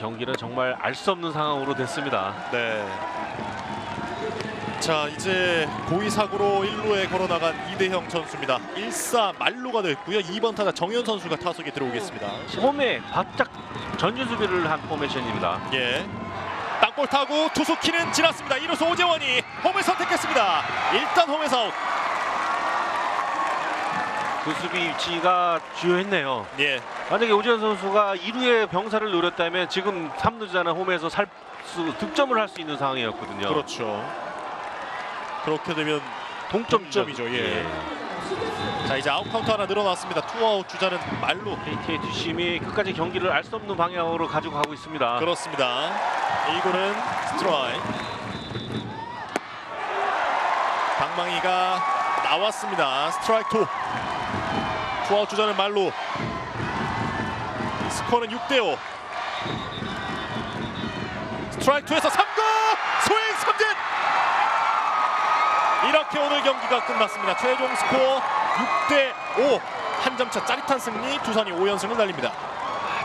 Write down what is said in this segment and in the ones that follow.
경기는 정말 알 수 없는 상황으로 됐습니다. 네. 자 이제 고의 사고로 1루에 걸어 나간 이대형 선수입니다. 1사 말루가 됐고요. 2번 타자 정현 선수가 타석에 들어오겠습니다. 홈에 바짝 전진 수비를 한 포메이션입니다. 예. 땅볼 타고 투수 키는 지났습니다. 이루수 오재원이 홈을 선택했습니다. 일단 홈에서 아웃. 그 수비 위치가 주요했네요. 예. 만약에 오지현 선수가 2루에 병사를 노렸다면 지금 3루자나 홈에서 살 수, 득점을 할 수 있는 상황이었거든요. 그렇죠. 그렇게 되면 동점이죠. 동점이죠, 예. 자 이제 아웃 카운트 하나 늘어났습니다. 투아웃 주자는 말루. KT의 뒷심이 끝까지 경기를 알 수 없는 방향으로 가지고 가고 있습니다. 그렇습니다. 이거는 스트라이. 방망이가 나왔습니다. 스트라이크 투. 투아웃 주자는 말루. 스코어는 6대 5. 스트라이크 투에서 3구 스윙 삼진. 이렇게 오늘 경기가 끝났습니다. 최종 스코어 6대 5. 한 점차 짜릿한 승리 두산이 5연승을 달립니다.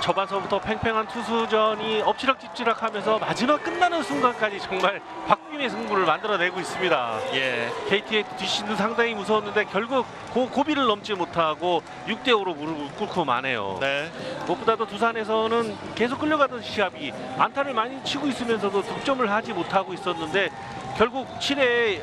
초반서부터 팽팽한 투수전이 엎치락뒤치락 하면서 마지막 끝나는 순간까지 정말 박빙의 승부를 만들어내고 있습니다. 예. KT의 뒷심도 상당히 무서웠는데 결국 고, 고비를 넘지 못하고 6대 5로 무릎을 꿇고 마네요. 네. 무엇보다도 두산에서는 계속 끌려가던 시합이 안타를 많이 치고 있으면서도 득점을 하지 못하고 있었는데 결국 7회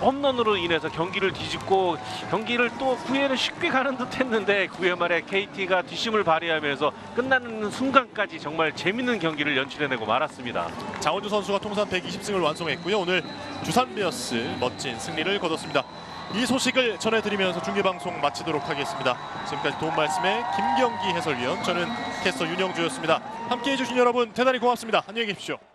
홈런으로 인해서 경기를 뒤집고 경기를 또 9회는 쉽게 가는 듯 했는데 9회 말에 KT가 뒷심을 발휘하면서 끝나는 순간까지 정말 재밌는 경기를 연출해내고 말았습니다. 장원주 선수가 통산 120승을 완성했고요. 오늘 두산 베어스 멋진 승리를 거뒀습니다. 이 소식을 전해드리면서 중계 방송 마치도록 하겠습니다. 지금까지 도움 말씀의 김경기 해설위원, 저는 캐스터 윤영주였습니다. 함께해 주신 여러분 대단히 고맙습니다. 안녕히 계십시오.